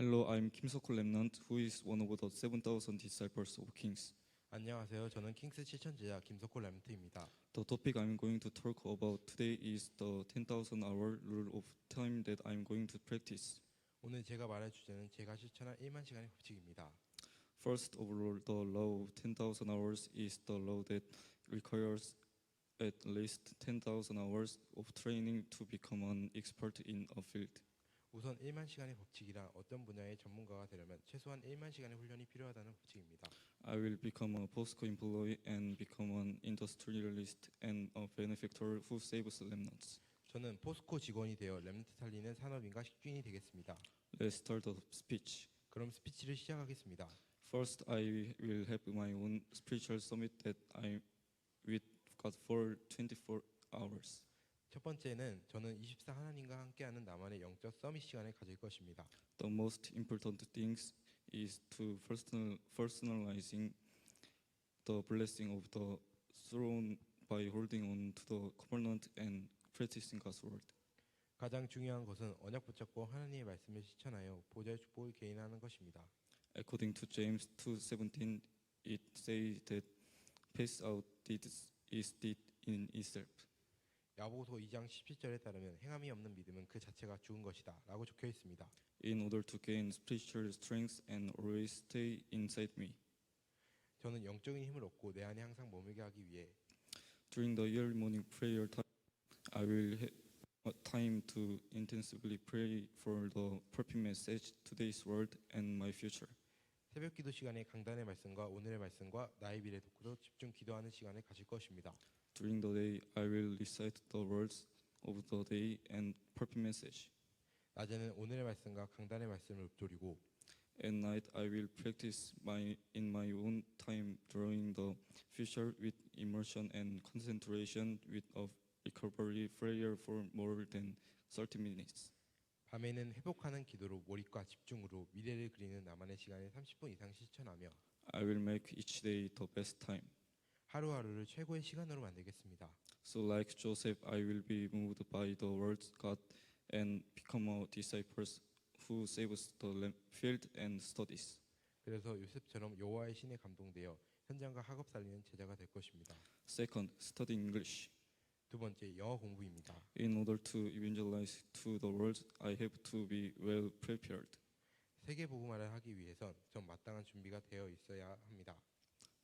Hello, I'm Kim Sokol Remnant, who is one of the 7,000 disciples of kings. 안녕하세요. 저는 킹스 7천 제자 김석호 램트입니다. The topic I'm going to talk about today is the 10,000 hour rule of time that I'm going to practice. 오늘 제가 말할 주제는 제가 실천한 1만 시간의 법칙입니다. First of all, the law of 10,000 hours is the law that requires at least 10,000 hours of training to become an expert in a field. 우선 1만 시간의 법칙이란 어떤 분야의 전문가가 되려면 최소한 1만 시간의 훈련이 필요하다는 법칙입니다. I will become a POSCO employee and become an industrialist and a benefactor who saves remnants. 저는 포스코 직원이 되어 램트 살리는 산업인과 식주인이 되겠습니다. Let's start the speech. 그럼 스피치를 시작하겠습니다. First, I will have my own spiritual summit that I with God for 24 hours. 첫 번째는 저는 24 하나님과 함께하는 나만의 영적 서밋 시간을 가질 것입니다. The most important things is to personal, personalizing the blessing of the throne by holding on to the covenant and practicing God's word. 가장 중요한 것은 언약 붙잡고 하나님의 말씀을 실천하여 보좌의 축복을 개인하는 것입니다. According to James 2:17, it says that pass out deeds is deed in itself. 야고보서 2장 17절에 따르면 행함이 없는 믿음은 그 자체가 죽은 것이다라고 적혀 있습니다. In order to gain spiritual strength and always stay inside me. 저는 영적인 힘을 얻고 내 안에 항상 머물게 하기 위해 During the early morning prayer time, I will have a time to intensively pray for the perfect message, today's word, and my future. 새벽 기도 시간에 강단의 말씀과 오늘의 말씀과 나의 미래 독후로 집중 기도하는 시간을 가질 것입니다. During the day, I will recite the words of the day and perfect message. 낮에는 오늘의 말씀과 강단의 말씀을 읊조리고 At night, I will practice my in my own time, drawing the future with immersion and concentration, with a recovery prayer for more than 30 minutes. 밤에는 회복하는 기도로 몰입과 집중으로 미래를 그리는 나만의 시간을 30분 이상 실천하며 I will make each day the best time. 하루하루를 최고의 시간으로 만들겠습니다. So, like Joseph, I will be moved by the words God and become a disciple who saves the lam- field and studies. 그래서 요셉처럼 여호와의 신에 감동되어 현장과 학업 살리는 제자가 될 것입니다. Second, study English. 두 번째 영어 공부입니다. In order to evangelize to the world, I have to be well prepared. 세계 복음화를 하기 위해선 전 마땅한 준비가 되어 있어야 합니다.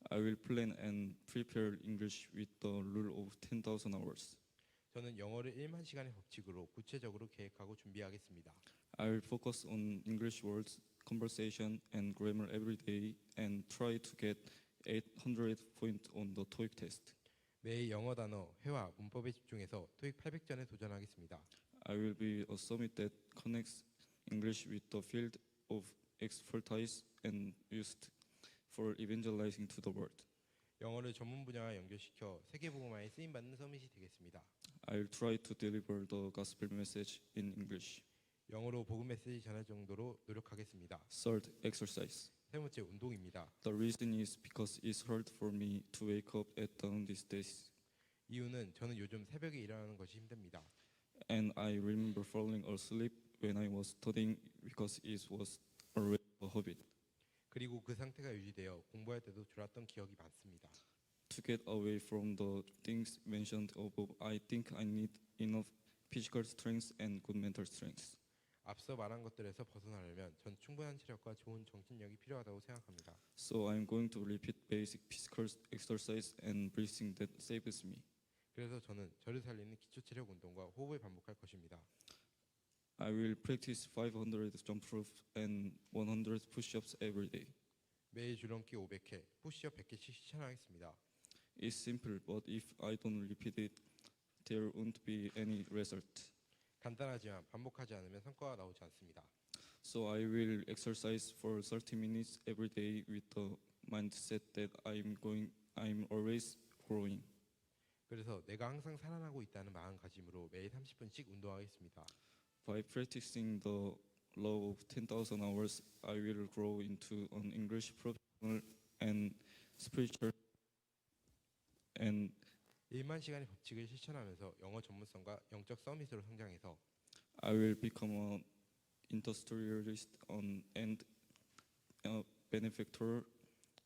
I will plan and prepare English with the rule of 10,000 hours. 저는 영어를 1만 시간의 법칙으로 구체적으로 계획하고 준비하겠습니다. I will focus on English words, conversation, and grammar every day and try to get 800 points on the TOEIC test. 매일 영어 단어, 회화, 문법에 집중해서 토익 800전에 도전하겠습니다. I will be a summit that connects English with the field of expertise and used for evangelizing to the world. 영어를 전문 분야와 연결시켜 세계 복음화에 쓰임 받는 서밋이 되겠습니다. I will try to deliver the gospel message in English. 영어로 복음 메시지 전할 정도로 노력하겠습니다. Third, exercise. 세 번째 운동입니다. The reason is because it's hard for me to wake up at dawn these days, 이유는 저는 요즘 새벽에 일어나는 것이 힘듭니다. and I remember falling asleep when I was studying because it was already a habit. 그리고 그 상태가 유지되어 공부할 때도 졸았던 기억이 많습니다. To get away from the things mentioned above, I think I need enough physical strength and good mental strength. 앞서 말한 것들에서 벗어나려면 전 충분한 체력과 좋은 정신력이 필요하다고 생각합니다. So I'm going to repeat basic physical exercise and breathing that saves me. 그래서 저는 저를 살리는 기초 체력 운동과 호흡을 반복할 것입니다. I will practice 500 jump rope and 100 push-ups every day. 매일 줄넘기 500회, 푸시업 100개씩 실천하겠습니다. It's simple, but if I don't repeat it, there won't be any result. 간단하지만 반복하지 않으면 성과가 나오지 않습니다. So I will exercise for 30 minutes every day with the mindset that I'm going, I'm always growing. 그래서 내가 항상 살아나고 있다는 마음가짐으로 매일 30분씩 운동하겠습니다. By practicing the law of 10,000 hours, I will grow into an English professional and spiritual and 1만 시간의 법칙을 실천하면서 영어 전문성과 영적 서밋으로 성장해서 I will become a industrialist on, and a benefactor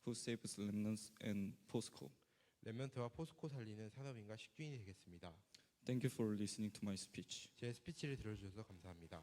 who saves remnants and POSCO. 랩먼트와 포스코 살리는 산업인과 식주인이 되겠습니다. Thank you for listening to my speech. 제 스피치를 들어주셔서 감사합니다.